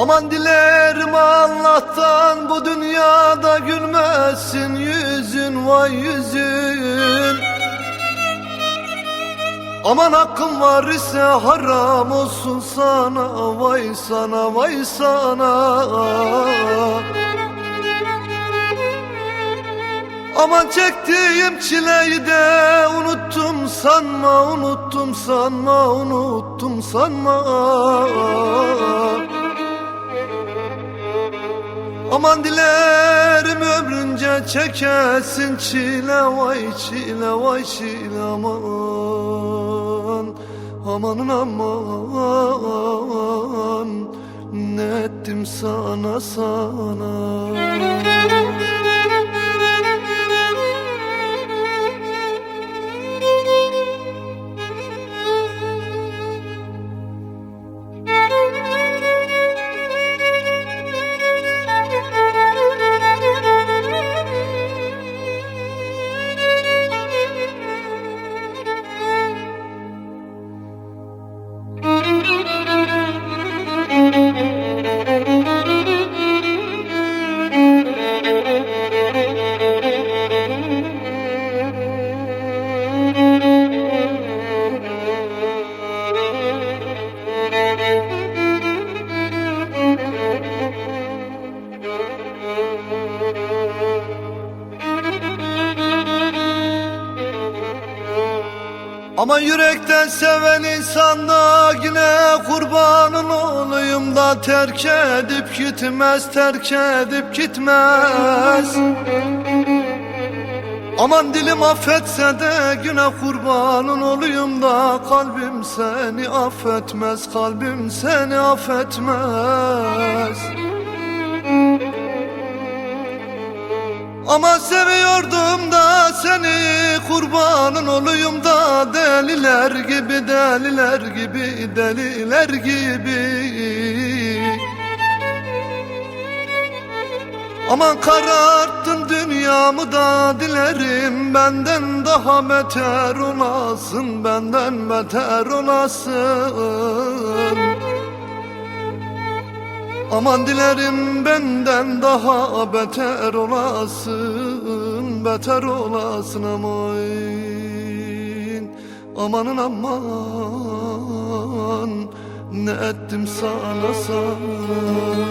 Aman dilerim Allah'tan bu dünyada gülmesin yüzün vay yüzün. Aman hakkım var ise haram olsun sana vay sana vay sana. Aman çektiğim çileyi de unuttum sanma unuttum sanma unuttum sanma Aman dilerim ömrünce çekesin çile vay çile vay çile aman. Amanın aman ne ettim sana sana Aman yürekten seven insan da yine kurbanın olayım da terk edip gitmez, terk edip gitmez. Aman dilim affetse de güne kurbanın olayım da kalbim seni affetmez, kalbim seni affetmez. Ama seviyordum da seni kurbanın olayım da deliler gibi deliler gibi deliler gibi. Aman kararttın dünyamı da dilerim benden daha beter olasın benden beter olasın. Aman dilerim benden daha beter olasın Beter olasın aman Amanın aman Ne ettim sana sana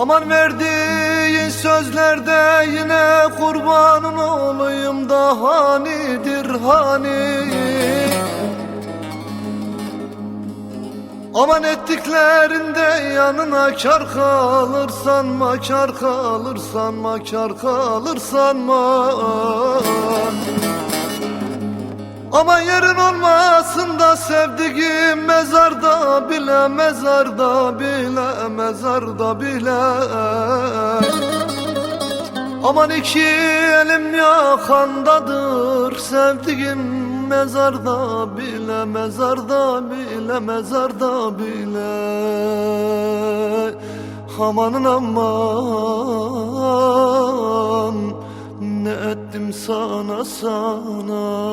Aman verdiğin sözlerde yine kurbanın olayım da hanidir hani? Aman ettiklerinde yanına kar kalır sanma kar kalır sanma kar kalır sanma Ama yerin olmasın da sevdiğim mezarda bile mezarda bile mezarda bile. Aman iki elim yakandadır sevdiğim mezarda bile mezarda bile mezarda bile. Amanın aman ne ettim sana sana